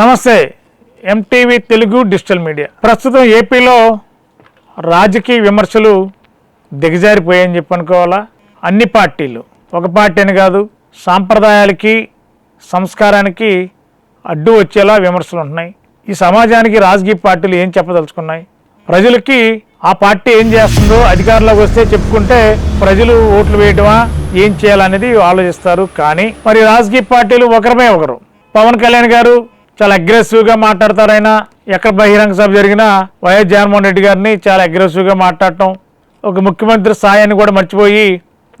నమస్తే MTV Telugu digital media. ప్రస్తుతం ఏపీలో రాజకీయ విమర్శలు దిగజారిపోయాయని చెప్పి అనుకోవాలా అన్ని పార్టీలు. ఒక పార్టీ అని కాదు సాంప్రదాయాలకి సంస్కారానికి అడ్డు వచ్చేలా విమర్శలు ఉంటున్నాయి. ఈ సమాజానికి రాజకీయ పార్టీలు ఏం చెప్పదలుచుకున్నాయి? ప్రజలకి ఆ పార్టీ ఏం చేస్తుందో అధికారంలోకి వస్తే చెప్పుకుంటే ప్రజలు ఓట్లు వేయటమా ఏం చేయాలనేది ఆలోచిస్తారు. కానీ మరి రాజకీయ పార్టీలు ఒకరమే ఒకరు. పవన్ కళ్యాణ్ గారు చాలా అగ్రెసివ్గా మాట్లాడతారు ఆయన. ఎక్కడ బహిరంగ సభ జరిగినా వైఎస్ జగన్మోహన్ రెడ్డి గారిని చాలా అగ్రెసివ్గా మాట్లాడటం ఒక ముఖ్యమంత్రి సాయాన్ని కూడా మర్చిపోయి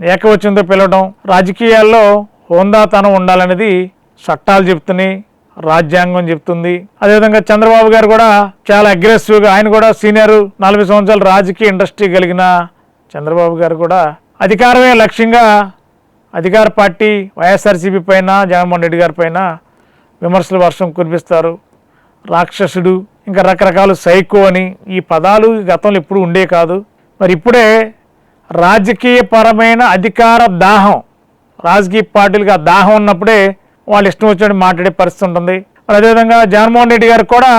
ఏకవచనంతో పిలవడం రాజకీయాల్లో హోందాతనం ఉండాలనేది చట్టాలు చెప్తున్నాయి రాజ్యాంగం చెప్తుంది. అదేవిధంగా చంద్రబాబు గారు కూడా చాలా అగ్రెసివ్గా ఆయన కూడా సీనియర్ నలభై సంవత్సరాల రాజకీయ ఇండస్ట్రీ కలిగిన చంద్రబాబు గారు కూడా అధికారమే లక్ష్యంగా అధికార పార్టీ వైఎస్ఆర్సీపీ పైన జగన్మోహన్ రెడ్డి గారి పైన విమర్శల వర్షం కురిపిస్తారు. రాక్షసుడు ఇంకా రకరకాల సైకో అని ఈ పదాలు గతంలో ఎప్పుడు ఉండే కాదు. మరి ఇప్పుడే రాజకీయపరమైన అధికార దాహం రాజకీయ పార్టీలకు ఆ దాహం ఉన్నప్పుడే వాళ్ళు ఇష్టం వచ్చినట్టు మాట్లాడే పరిస్థితి ఉంటుంది. మరి అదేవిధంగా జగన్మోహన్ రెడ్డి గారు కూడా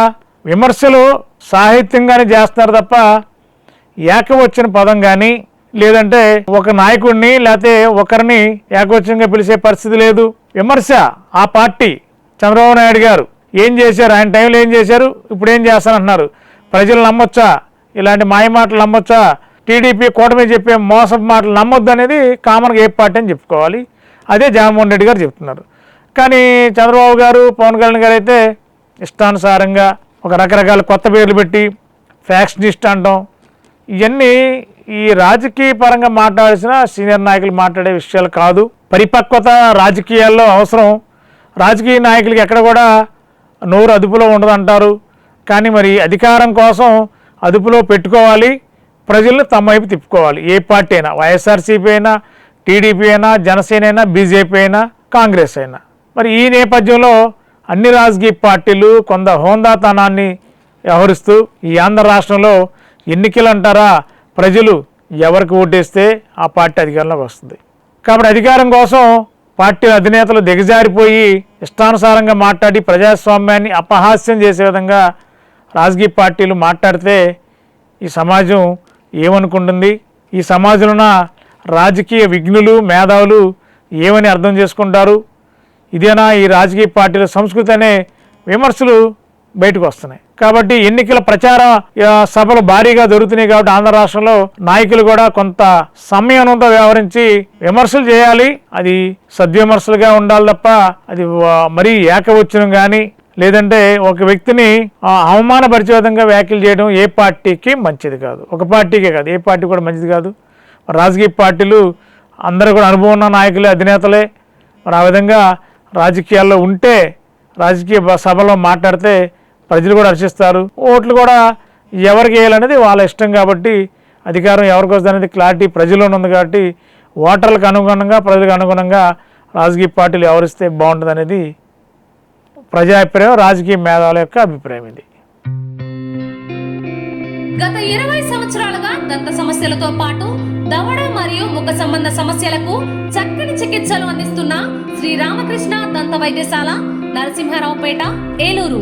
విమర్శలు సాహిత్యంగానే చేస్తున్నారు తప్ప ఏకవచ్చిన పదం కానీ లేదంటే ఒక నాయకుడిని లేకపోతే ఒకరిని ఏకవచనంగా పిలిచే పరిస్థితి లేదు. విమర్శ ఆ పార్టీ చంద్రబాబు నాయుడు గారు ఏం చేశారు? ఆయన టైంలో ఏం చేశారు? ఇప్పుడు ఏం చేస్తానంటున్నారు. ప్రజలు నమ్మొచ్చా? ఇలాంటి మాయ మాటలు నమ్మొచ్చా? టీడీపీ కూటమి చెప్పే మోసపు మాటలు నమ్మొద్దు అనేది కామన్గా ఏ పార్టీ అని చెప్పుకోవాలి. అదే జగన్మోహన్ రెడ్డి గారు చెప్తున్నారు. కానీ చంద్రబాబు గారు పవన్ కళ్యాణ్ గారు అయితే ఇష్టానుసారంగా ఒక రకరకాల కొత్త పేర్లు పెట్టి ఫ్యాక్షనిస్ట్ అంటాం. ఇవన్నీ ఈ రాజకీయ పరంగా మాట్లాడాల్సిన సీనియర్ నాయకులు మాట్లాడే విషయాలు కాదు. పరిపక్వత రాజకీయాల్లో అవసరం. రాజకీయ నాయకులకి ఎక్కడ కూడా నోరు అదుపులో ఉండదంటారు. కానీ మరి అధికారం కోసం అదుపులో పెట్టుకోవాలి. ప్రజలను తమ వైపు తిప్పుకోవాలి. ఏ పార్టీ అయినా వైఎస్ఆర్సీపీ అయినా టీడీపీ అయినా జనసేన అయినా బీజేపీ అయినా కాంగ్రెస్ అయినా. మరి ఈ నేపథ్యంలో అన్ని రాజకీయ పార్టీలు కొంత హోందాతనాన్ని వ్యవహరిస్తూ ఈ ఆంధ్ర రాష్ట్రంలో ఎన్నికలు అంటారా ప్రజలు ఎవరికి ఓటేస్తే ఆ పార్టీ అధికారంలోకి వస్తుంది. కాబట్టి అధికారం కోసం పార్టీ అధినేతలు దిగజారిపోయి ఇష్టానుసారంగా మాట్లాడి ప్రజాస్వామ్యాన్ని అపహాస్యం చేసే విధంగా రాజకీయ పార్టీలు మాట్లాడితే ఈ సమాజం ఏమనుకుంటుంది? ఈ సమాజంలో రాజకీయ విఘ్నులు మేధావులు ఏమని అర్థం చేసుకుంటారు? ఇదేనా ఈ రాజకీయ పార్టీల సంస్కృతి అనే విమర్శలు బయటకు వస్తున్నాయి. కాబట్టి ఎన్నికల ప్రచార సభలు భారీగా జరుగుతున్నాయి కాబట్టి ఆంధ్ర రాష్ట్రంలో నాయకులు కూడా కొంత సంయమనంతో వ్యవహరించి విమర్శలు చేయాలి. అది సద్విమర్శలుగా ఉండాలి తప్ప అది మరీ ఏకవచనం కానీ లేదంటే ఒక వ్యక్తిని అవమానపరిచే విధంగా వ్యాఖ్యలు చేయడం ఏ పార్టీకి మంచిది కాదు. ఒక పార్టీకే కాదు. ఏ పార్టీ కూడా మంచిది కాదు. రాజకీయ పార్టీలు అందరూ కూడా అనుభవం ఉన్న నాయకులే అధినేతలే. మరి ఆ విధంగా రాజకీయాల్లో ఉంటే రాజకీయ సభలో మాట్లాడితే ప్రజలు కూడా హర్షిస్తారు. ఓట్లు కూడా ఎవరికి వేయాలనేది వాళ్ళ ఇష్టం కాబట్టి అధికారం ఎవరికి వస్తుంది అనేది క్లారిటీ ప్రజల్లోనే ఉంది కాబట్టి ఓటర్లకు అనుగుణంగా ప్రజలకు అనుగుణంగా రాజకీయ పార్టీలు ఎవరిస్తే బాగుంటుంది అనేది ప్రజా అభిప్రాయం రాజకీయ మేధావుల యొక్క అభిప్రాయం ఇది. గత ఇరవై సంవత్సరాలుగా దంత సమస్యలతో పాటు దవడ మరియు ముఖ సంబంధ సమస్యలకు చక్కని చికిత్సలు అందిస్తున్న శ్రీ రామకృష్ణ దంత వైద్యశాల నరసింహారావుపేట ఏలూరు.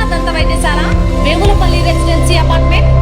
వైద్యశాల వేములపల్లి రెసిడెన్సీ అపార్ట్మెంట్